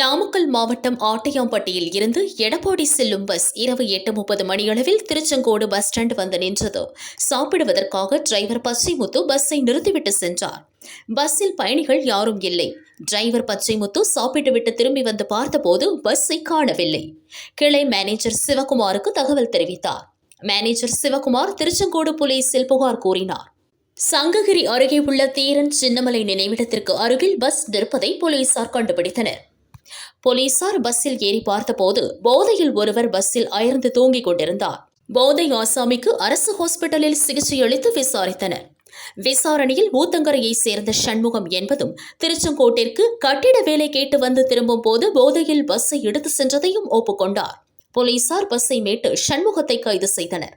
நாமக்கல் மாவட்டம் ஆட்டையாம்பட்டியில் இருந்து எடப்பாடி செல்லும் பஸ் இரவு எட்டு முப்பது மணியளவில் திருச்செங்கோடு பஸ் ஸ்டாண்ட் வந்து நின்றது. சாப்பிடுவதற்காக டிரைவர் பச்சைமுத்து பஸ்ஸை நிறுத்திவிட்டு சென்றார். பஸ்ஸில் பயணிகள் யாரும் இல்லை. டிரைவர் பச்சைமுத்து சாப்பிட்டுவிட்டு திரும்பி வந்து பார்த்தபோது பஸ்ஸை காணவில்லை. கிளை மேனேஜர் சிவகுமாருக்கு தகவல் தெரிவித்தார். மேனேஜர் சிவகுமார் திருச்செங்கோடு போலீசில் புகார் கூறினார். சங்ககிரி அருகே உள்ள தீரன் சின்னமலை நினைவிடத்திற்கு அருகில் பஸ் நிற்பதை போலீசார் கண்டுபிடித்தனர். போலீசார் பஸ்ஸில் ஏறி பார்த்தபோது போதையில் ஒருவர் பஸ்ஸில் அயர்ந்து தூங்கிக் கொண்டிருந்தார். போதை ஆசாமிக்கு அரசு ஹாஸ்பிட்டலில் சிகிச்சை அளித்து விசாரித்தனர். விசாரணையில் ஊத்தங்கரையை சேர்ந்த சண்முகம் என்பதும் திருச்செங்கோட்டிற்கு கட்டிட வேலை கேட்டு வந்து திரும்பும் போது போதையில் பஸ்ஸை எடுத்து சென்றதையும் ஒப்புக்கொண்டார். போலீசார் பஸ்ஸை மீட்டு சண்முகத்தை கைது செய்தனர்.